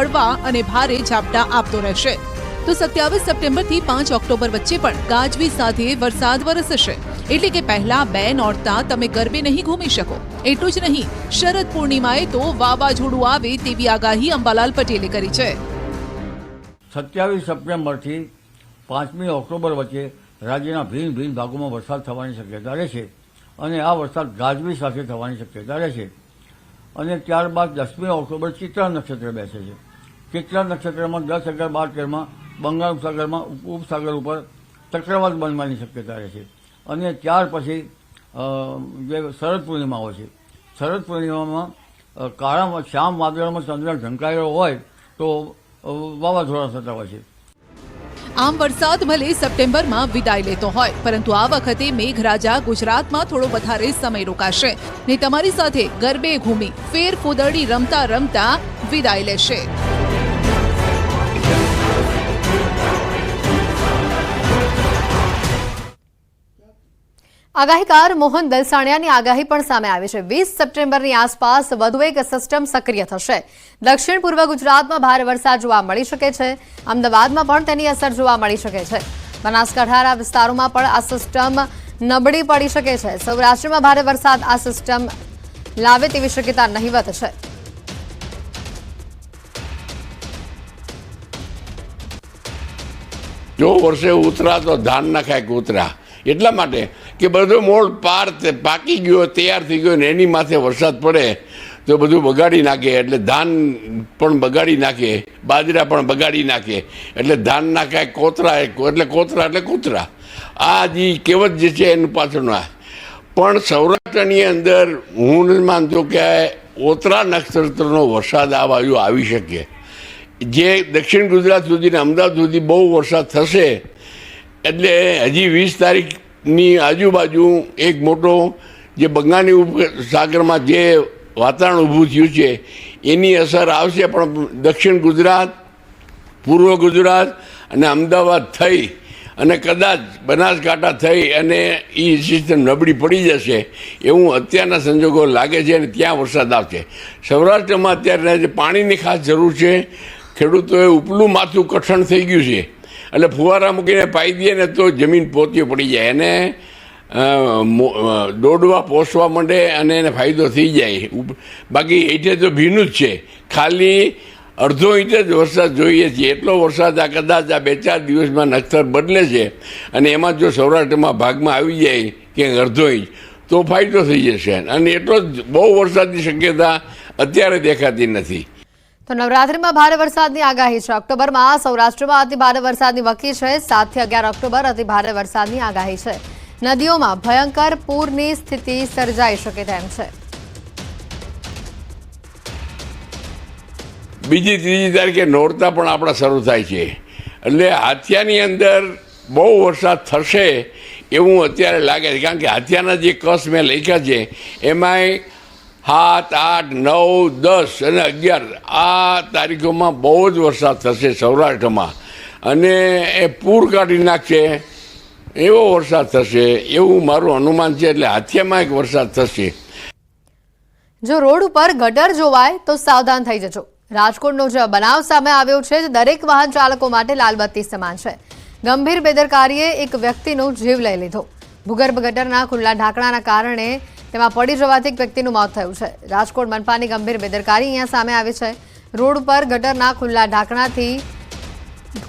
હળવા અને ભારે ઝાપટા આપતો રહેશે. તો સત્યાવીસ સપ્ટેમ્બરથી પાંચ ઓક્ટોબર વચ્ચે પણ ગાજવી સાથે વરસાદ વરસશે. એટલે કે પહેલા બે નોરતા તમે ગરબે નહીં ઘૂમી શકો. એટલું જ નહીં, શરદ પૂર્ણિમાએ તો વાવાઝોડું આવે તેવી આગાહી અંબાલાલ પટેલે કરી છે. સત્યાવીસ સપ્ટેમ્બરથી પાંચમી ઓક્ટોબર વચ્ચે રાજ્યના ભિન્ન ભિન્ન ભાગોમાં વરસાદ થવાની શક્યતા રહેશે અને આ વરસાદ ગાજવી સાથે થવાની શક્યતા રહેશે. અને ત્યારબાદ દસમી ઓક્ટોબર ચિત્રા નક્ષત્ર બેસે છે. ચિત્રા નક્ષત્રમાં, દસ અગિયાર બાર તેરમાં બંગાળ ઉપસાગરમાં ઉપસાગર ઉપર ચક્રવાત બનવાની શક્યતા રહેશે અને ત્યાર પછી જે શરદ પૂર્ણિમા હોય છે. શરદ પૂર્ણિમામાં કાળા શ્યામ વાદળમાં ચંદ્ર ઢંકાયેલો હોય તો વાવાઝોડા થતા હોય છે. આમ વરસાદ ભલે સપ્ટેમ્બરમાં વિદાય લેતો હોય, પરંતુ આ વખતે મેઘરાજા ગુજરાતમાં થોડો વધારે સમય રોકાશે. ને તમારી સાથે ગરબે ઘૂમી ફેર ફોદરડી રમતા રમતા વિદાય લેશે. આગાહીકાર મોહન દલસાણિયાની આગાહી પણ સામે આવી છે. વીસ સપ્ટેમ્બરની આસપાસ વધુ એક સિસ્ટમ સક્રિય થશે. દક્ષિણ પૂર્વ ગુજરાતમાં ભારે વરસાદ જોવા મળી શકે છે. અમદાવાદમાં પણ તેની અસર જોવા મળી શકે છે. બનાસકાંઠાના વિસ્તારોમાં પણ આ સિસ્ટમ નબળી પડી શકે છે. સૌરાષ્ટ્રમાં ભારે વરસાદ આ સિસ્ટમ લાવે તેવી શક્યતા નહીવત છે. જો વર્ષે ઉતરા તો ધાન ના ખાય ઉતરા એટલા માટે કે બધો મોળ પાર પાકી ગયો, તૈયાર થઈ ગયો ને એની માથે વરસાદ પડે, તો બધું બગાડી નાખે. એટલે ધાન પણ બગાડી નાખે, બાજરા પણ બગાડી નાખે. એટલે ધાન ના ખાય કોતરા એટલે કોતરા, એટલે કૂતરા. આ જે કહેવત જે છે એનું પાછળનું આ. પણ સૌરાષ્ટ્રની અંદર હું નથી માનતો કે ઓતરા નક્ષત્રનો વરસાદ આ બાજુ આવી શકે. જે દક્ષિણ ગુજરાત સુધીને અમદાવાદ સુધી બહુ વરસાદ થશે, એટલે હજી વીસ તારીખની આજુબાજુ એક મોટો જે બંગાળની ઉપસાગરમાં જે વાતાવરણ ઊભું થયું છે, એની અસર આવશે પણ દક્ષિણ ગુજરાત, પૂર્વ ગુજરાત અને અમદાવાદ થઈ અને કદાચ બનાસકાંઠા થઈ અને એ સિસ્ટમ નબળી પડી જશે એવું અત્યારના સંજોગો લાગે છે અને ત્યાં વરસાદ આવશે. સૌરાષ્ટ્રમાં અત્યારે પાણીની ખાસ જરૂર છે, ખેડૂતોએ ઉપલું માથું કઠણ થઈ ગયું છે. એટલે ફુવારા મૂકીને પાઈ દઈએ ને તો જમીન પોતી પડી જાય. અ, દોડવા પોસવા માંડે અને એને ફાયદો થઈ જાય. બાકી એટલે તો ભીનું જ છે. ખાલી અડધો ઇંચ જ વરસાદ જોઈએ છીએ એટલો વરસાદ આ કદાચ આ બે ચાર દિવસમાં નક્ષર બદલે છે અને એમાં જો સૌરાષ્ટ્રમાં ભાગમાં આવી જાય કે અડધો ઇંચ તો ફાયદો થઈ જશે. અને એટલો જ બહુ વરસાદની શક્યતા અત્યારે દેખાતી નથી. તો નવરાત્રીમાં ભારે વરસાદની આગાહી છે. ઓક્ટોબરમાં સૌરાષ્ટ્રમાં અતિ ભારે વરસાદની વકી છે. સાતથી અગિયાર ઓક્ટોબર અતિ ભારે વરસાદની આગાહી છે. નદીઓમાં ભયંકર પૂરની સ્થિતિ સર્જાઈ શકે તેમ છે. બીજી ત્રીજી તારીખે નોરતા પણ આપણા શરૂ થાય છે. એટલે હાથિયાની અંદર બહુ વરસાદ થશે એવું અત્યારે લાગે છે. કારણ કે હાથિયાના જે કસ મેં લખ્યા છે, એમાંય સાત, આઠ, નવ, દસ અને અગિયાર. આ તારીખોમાં બહુ જ વરસાદ થશે સૌરાષ્ટ્રમાં. અને એ પૂર કાઢી નાખશે. એવો વરસાદ થશે. એવું મારું અનુમાન છે એટલે હાથિયામાં એક વરસાદ થશે. જો રોડ ઉપર ગટર જોવાય તો સાવધાન થઈ જજો. રાજકોટનો જે બનાવ સામે આવ્યો છે દરેક વાહન ચાલકો માટે લાલબત્તી સમાન છે. ગંભીર બેદરકારીએ એક વ્યક્તિનો જીવ લઈ લીધો. ભૂગર્ભ ગટરના ખુલ્લા ઢાંકણાના કારણે તેમાં પડી જવાથી એક વ્યક્તિનું મોત થયું છે. રાજકોટ મનપાની ગંભીર બેદરકારી અહીંયા સામે આવી છે. રોડ પર ગટરના ખુલ્લા ઢાંકણાથી,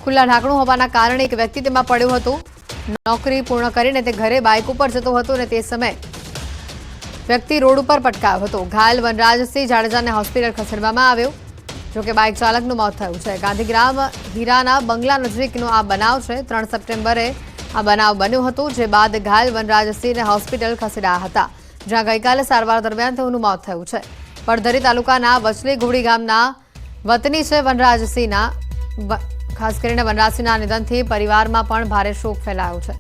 ખુલ્લા ઢાંકણું હોવાના કારણે એક વ્યક્તિ તેમાં પડ્યું હતું. નોકરી પૂર્ણ કરીને તે ઘરે બાઇક ઉપર જતો હતો અને તે સમયે વ્યક્તિ રોડ ઉપર પટકાયો હતો. ઘાયલ વનરાજસિંહ જાડેજાને હોસ્પિટલ ખસેડવામાં આવ્યો જોકે બાઇક ચાલકનું મોત થયું છે. ગાંધીગ્રામ હીરાના બંગલા નજીકનો આ બનાવ છે. ત્રણ સપ્ટેમ્બરે આ બનાવ બન્યો હતો, જે બાદ ઘાયલ વનરાજસિંહને હોસ્પિટલ ખસેડાયા હતા. જ્યાં ગઈકાલે સારવાર દરમિયાન તેઓનું મોત થયું છે. પડધરી તાલુકાના વચલી ઘોડી ગામના વતની છે વનરાજસિંહના. ખાસ કરીને વનરાજસિંહના નિધનથી પરિવારમાં પણ ભારે શોક ફેલાયો છે.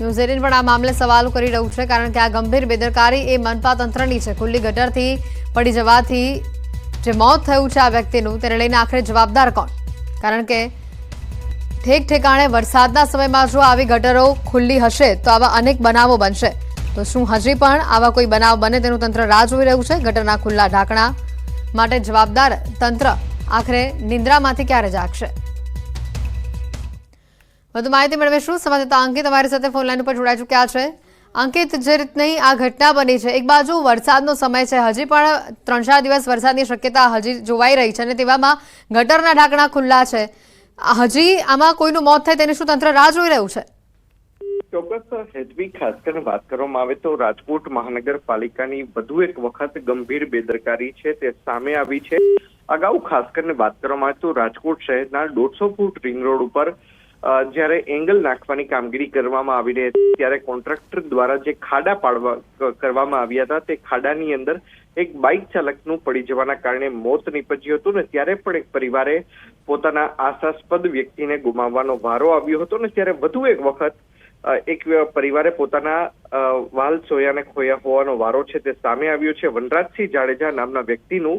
ન્યૂઝીલેન્ડ પણ આ મામલે સવાલો કરી રહ્યું છે, કારણ કે આ ગંભીર બેદરકારી એ મનપા તંત્રની છે. ખુલ્લી ગટરથી પડી જવાથી જે મોત થયું છે આ વ્યક્તિનું, તેને લઈને આખરે જવાબદાર કોણ? કારણ કે ઠેક ઠેકાણે વરસાદના સમયમાં જો આવી ગટરો ખુલ્લી હશે તો આવા અનેક બનાવો બનશે. તો શું હજી પણ આવા કોઈ બનાવ બને તેનું તંત્ર રાહ જોઈ રહ્યું છે? ગટરના ખુલ્લા ઢાંકણા માટે જવાબદાર તંત્ર આખરે નિંદ્રામાંથી ક્યારે જાગશે? વધુ માહિતી મેળવીશું. સંવાદદાતા અંકિત અમારી સાથે ફોન લાઈન ઉપર જોડાઈ ચૂક્યા છે. અંકિત, જે રીતની આ ઘટના બની છે, એક બાજુ વરસાદનો સમય છે, હજી પણ ત્રણ ચાર દિવસ વરસાદની શક્યતા હજી જોવાઈ રહી છે અને તેવામાં ગટરના ઢાંકણા ખુલ્લા છે. હજી આમાં કોઈનું મોત થાય તેને શું તંત્ર રાહ જોઈ રહ્યું છે? ચોક્કસ હેજવી ખાસ કરીને વાત કરવામાં આવે તો રાજકોટ મહાનગરપાલિકાની વધુ એક વખત ગંભીર બેદરકારી છે, તે સામે આવી છે. અગાઉ ખાસ કરીને વાત કરવામાં આવે તો રાજકોટ શહેરના દોઢસો ફૂટ રિંગ રોડ ઉપર જ્યારે એંગલ નાખવાની કામગીરી કરવામાં આવી રહી હતી, ત્યારે કોન્ટ્રાક્ટર દ્વારા જે ખાડા પાડવા કરવામાં આવ્યા હતા, તે ખાડાની અંદર એક બાઇક ચાલકનું પડી જવાના કારણે મોત નીપજ્યું હતું ને ત્યારે પણ એક પરિવારે પોતાના આશાસ્પદ વ્યક્તિને ગુમાવવાનો વારો આવ્યો હતો ને ત્યારે વધુ એક વખત એક પરિવારે પોતાના વાલ સોયાને ખોયા હોવાનો વારો છે તે સામે આવ્યો છે. વનરાજસિંહ જાડેજા નામના વ્યક્તિનું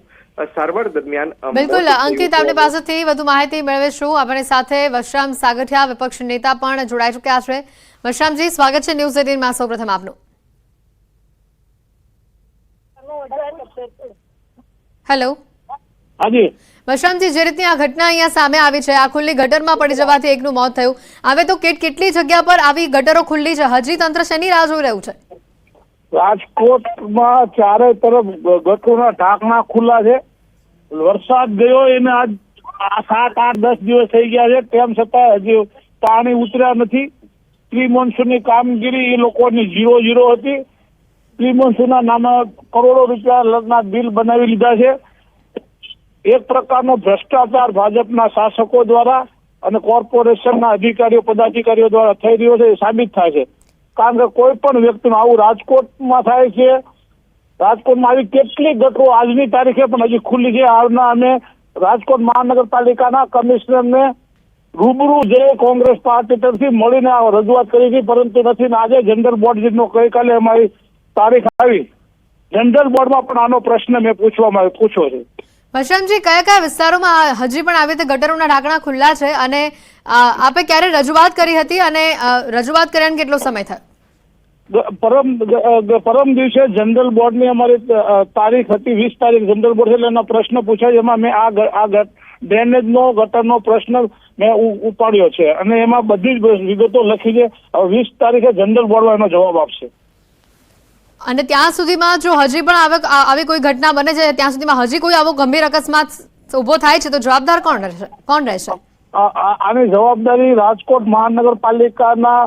સારવાર દરમિયાન બિલકુલ અંકિત આપણી પાસેથી વધુ માહિતી મેળવીશું. આપણી સાથે વશરામ સાગઠિયા વિપક્ષ નેતા પણ જોડાઈ ચુક્યા છે. વશરામજી સ્વાગત છે ન્યૂઝ એટીનમાં સૌપ્રથમ આપનું. હેલો. હાજી. વશરામજી જે રીતની આ ઘટના અહીંયા સામે આવી છે આ ખુલ્લી ગટરમાં પડી જવાથી એકનું મોત થયું. હવે તો કેટ કેટલી જગ્યા પર આવી ગટરો ખુલ્લી છે? હજી તંત્ર શેની રાહ જોઈ રહ્યું છે? રાજકોટમાં ચારે તરફ ગટરોના ઢાંકણા ખુલ્લા છે. વરસાદ ગયો એને આજ આ સાત આઠ દસ દિવસ થઈ ગયા છે. તેમ છતાં હજી પાણી ઉતર્યા નથી. પ્રી મોન્સૂનની કામગીરી એ લોકોની ઝીરો ઝીરો હતી. પ્રી મોન્સૂનના નામે કરોડો લગ્ન બિલ બનાવી લીધા છે. એક પ્રકારનો ભ્રષ્ટાચાર ભાજપના શાસકો દ્વારા અને કોર્પોરેશનના અધિકારીઓ, પદાધિકારીઓ દ્વારા થઈ રહ્યો છે, એ સાબિત થાય છે. કારણ કે કોઈ પણ વ્યક્તિનું આવું રાજકોટમાં થાય છે, રાજકોટમાં આવી કેટલી ગટરો આજની તારીખે પણ હજી ખુલ્લી છે. હાલના અમે રાજકોટ મહાનગરપાલિકાના કમિશનરને રૂબરૂ જે કોંગ્રેસ પાર્ટી તરફથી મળીને રજૂઆત કરી હતી, પરંતુ નથી ને આજે જનરલ બોર્ડ જેટનો ગઈકાલે અમારી તારીખ આવી. જનરલ બોર્ડમાં પણ આનો પ્રશ્ન મેં પૂછવામાં પૂછ્યો છે. વશરામજી કયા કયા વિસ્તારોમાં હજી પણ આવી રીતે ગટરોના ઢાંકણા ખુલ્લા છે અને આપે ક્યારે રજૂઆત કરી હતી અને રજૂઆત કર્યાને કેટલો સમય થયો? પરમ પરમ દિવસે જનરલ બોર્ડની અમારી તારીખ હતી, વીસ તારીખ જનરલ બોર્ડ એટલે એનો પ્રશ્ન પૂછાય એમાં મેં આ આ ડ્રેનેજનો ગટરનો પ્રશ્ન મેં ઉપાડ્યો છે. અને એમાં બધી જ વિગતો લખી છે. વીસ તારીખે જનરલ બોર્ડમાં એનો જવાબ આપશે. અને ત્યાં સુધીમાં જો હજી પણ આવી કોઈ ઘટના બને છે, ત્યાં સુધીમાં હજી કોઈ આવો ગંભીર અકસ્માત ઊભો થાય છે, તો જવાબદાર કોણ રહેશે? કોણ રહેશે? આની જવાબદારી રાજકોટ મહાનગરપાલિકાના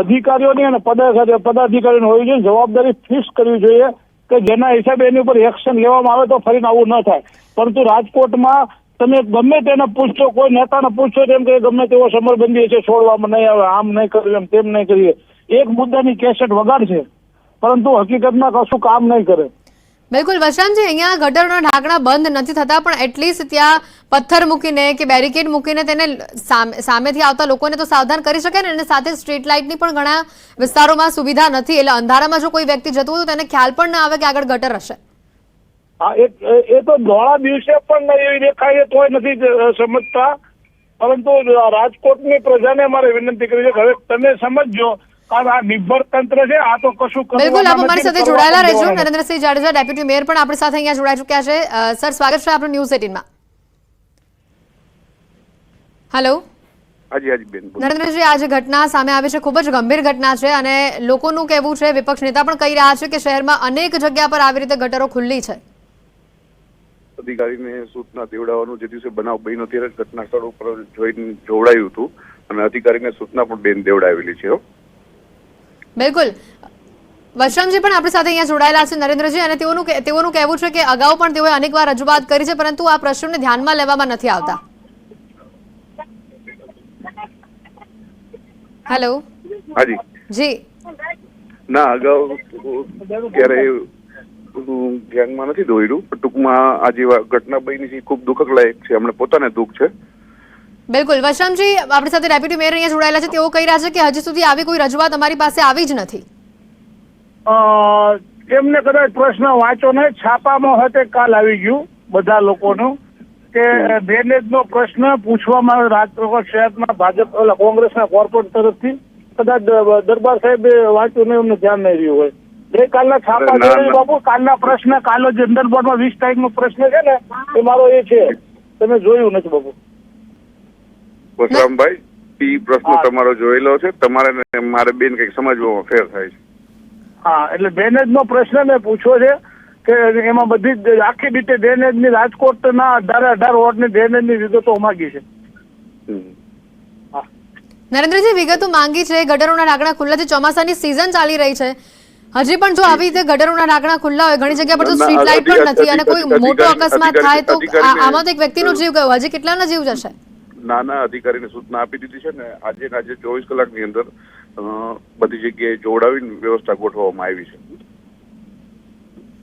અધિકારીઓની અને પદાધિકારી પદાધિકારીઓની હોવી જોઈએ. જવાબદારી ફિક્સ કરવી જોઈએ કે જેના હિસાબે એની ઉપર એક્શન લેવામાં આવે તો ફરીને આવું ન થાય. પરંતુ રાજકોટમાં તમે ગમે તેને પૂછશો કોઈ નેતાને પૂછશો તેમ કે ગમે તેવો સમરબંધી છે, છોડવામાં નહીં આવે, આમ નહીં કર્યું, એમ તેમ નહીં કરીએ એક મુદ્દાની કેસેટ વગાડશે પરંતુ હકીકતમાં કશું કામ નહીં કરે. બિલકુલ વસંતજી અહીંયા ગટરના ઢાંકણા બંધ નથી થતા પણ એટલીસ્ટ ત્યાં પથ્થર મૂકીને કે બેરિકેડ મૂકીને તેને સામેથી આવતા લોકોને તો સાવધાન કરી શકે ને અને સાથે સ્ટ્રીટ લાઇટની પણ ઘણા વિસ્તારોમાં સુવિધા નથી. એટલે અંધારામાં જો કોઈ વ્યક્તિ જતું હોય તો તેને ખ્યાલ પણ ના આવે કે આગળ ગટર હશે. હા એ તો ધોળા દિવસે પણ એવી દેખાય તો નથી સમજતા. પરંતુ રાજકોટની પ્રજાને મારે વિનંતી કરી છે હવે તમે સમજજો આ નિર્ભર તંત્ર છે આ તો કશું બિલકુલ આપ અમારી સાથે જોડાયેલા રહેજો. નરેન્દ્રસિંહ જાડેજા ડેપ્યુટી મેયર પણ આપણી સાથે અહીંયા જોડાઈ ચૂક્યા છે. સર સ્વાગત છે આપણું ન્યૂઝ એટીનમાં. હેલો હાજી હાજી બેન બોલો. નરેન્દ્રજી આ જે ઘટના સામે આવી છે ખૂબ જ ગંભીર ઘટના છે અને લોકોનું કહેવું છે વિપક્ષ નેતા પણ કહી રહ્યા છે કે શહેરમાં અનેક જગ્યા પર આવી રીતે ગટરો ખુલ્લી છે. અધિકારીને સૂચના દેવડાવવાનું જે દિવસે બનાવ બન્યો ત્યારે ઘટના સ્થળ ઉપર જોઈને જોવડાયું હતું અને અધિકારીને સૂચના પણ બેન દેવડાવેલી છે હો. બિલકુલ. વશરામજી પણ આપણી સાથે અહીંયા જોડાયેલા છે નરેન્દ્રજી અને તેઓનું તેઓનું કહેવું છે કે અગાઉ પણ તેઓએ અનેકવાર રજૂઆત કરી છે પરંતુ આ પ્રશ્નને ધ્યાનમાં લેવામાં નથી આવતા. હેલો હાજી. જી. ના અગાઉ ક્યારે ગેંગમાં નથી દોડ્યું પણ ટૂંકમાં આ જે ઘટના બની છે ખૂબ દુઃખક લાયક છે. અમને પોતાને દુઃખ છે. બિલકુલ. વશરામજી આપણી સાથે ડેપ્યુટી મેયર અહીંયા જોડાયેલા છે. તેઓ કહી રહ્યા છે કે હજી સુધી આવી કોઈ રજૂઆત અમારી પાસે આવી જ નથી. એમને કદાચ પ્રશ્ન વાંચો ને છાપામાં હતે કાલ આવી ગયું બધા લોકોનું. કે ડ્રેનેજ નો પ્રશ્ન પૂછવામાં આવ્યો રાજકોટ શહેરમાં ભાજપ કોંગ્રેસના કોર્પોરેટ તરફથી. કદાચ દરબાર સાહેબે વાંચ્યું નહીં એમને ધ્યાન નહીં રહ્યું હોય. ગઈકાલના છાપા ના, જોઈ બાપુ કાલના પ્રશ્ન કાલો જે અંડરબોર્ડમાં વીસ તારીખનો પ્રશ્ન છે ને એ મારો એ છે. તમે જોયું નથી બાપુ વસરામભાઈ ઈ પ્રશ્ન તમારો જોયેલો છે. તમારે મારે બેન કંઈક સમજવામાં ફેર થાય છે. હા એટલે ડ્રેનેજ નો પ્રશ્ન મેં પૂછ્યો છે કે એમાં બધી આખી રીતે ડ્રેનેજની રાજકોટના અઢારે અઢાર વોર્ડની ડ્રેનેજની વિગતો માંગી છે. નરેન્દ્રજી વિગતો માંગી છે. ગટરોના ઢાંકણા ખુલ્લા છે ચોમાસાની સિઝન ચાલી રહી છે. હજી પણ જો આવી રીતે ગટરોના ઢાંકણા ખુલ્લા હોય ઘણી જગ્યા પર તો ના, ના, સ્ટ્રીટ લાઇટ પણ નથી અને કોઈ મોટો અકસ્માત થાય તો આમાં તો એક વ્યક્તિનો જીવ ગયો. હજી કેટલાનો જીવ જશે? નાના અધિકારીને સૂચના આપી દીધી છે ને આજે આજે ચોવીસ કલાકની અંદર બધી જગ્યાએ જોડાવીને વ્યવસ્થા ગોઠવવામાં આવી છે.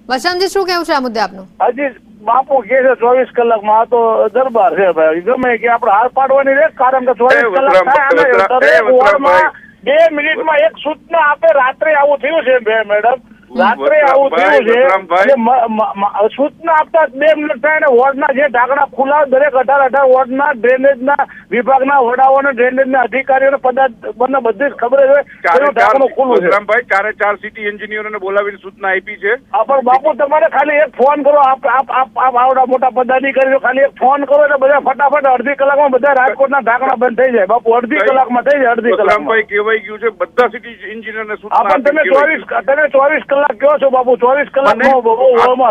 વસંતજી શું કેવું છે આ મુદ્દે આપનું? હજી બાપુ કે છે ચોવીસ કલાકમાં આ તો દરબાર છે ભાઈ. ગમે કે આપણે હાર પાડવાની રહે કારણ કે ચોવીસ કલાક બે થાયમાં દરેક વોર્ડમાં બે મિનિટમાં એક સૂચના આપે રાત્રે આવું થયું છે બે મેડમ. રાત્રે આવું થયું છે સૂચના આપતા બે મિનિટ થાય ને વોર્ડના જે ઢાંકણા ખુલ્લા દરેક અઢાર અઢાર વોર્ડના ડ્રેનેજના વિભાગના વડાઓને ડ્રેનેજના અધિકારીઓને પદાર્થ બંને બધી જ ખબર છે. વસરામભાઈ ચારે ચાર સિટી એન્જિનિયરોને બોલાવીને સૂચના આપી છે. પણ બાપુ તમારે ખાલી એક ફોન કરો. આપ આપ આપ આપ આવડા મોટા પદાધિકારીઓ ખાલી એક ફોન કરો એટલે બધા ફટાફટ અડધી કલાકમાં બધા રાજકોટના ઢાંકણા બંધ થઈ જાય. બાપુ અડધી કલાકમાં થઈ જાય અડધી કલાક ભાઈ કહેવાય ગયું છે બધા સિટી એન્જિનિયરને સૂચના પણ તમે ચોવીસ તમે ચોવીસ કલાક કહો છો બાપુ? ચોવીસ કલાક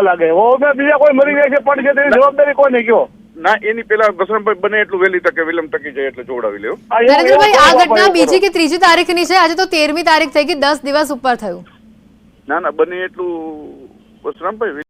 લાગે. ઓમાં બીજા કોઈ મરી જાય છે પણ છે તેની જવાબદારી કોની કયો? ના એની પેલા વસરામભાઈ બને એટલું વહેલી તકે વિલંબ ટકી જાય એટલે જોડાવી લેવું નરેન્દ્રભાઈ આ ઘટના બીજી કે ત્રીજી તારીખની છે? આજે તો તેરમી તારીખ થઈ ગઈ દસ દિવસ ઉપર થયું. ના ના બને એટલું વસરામભાઈ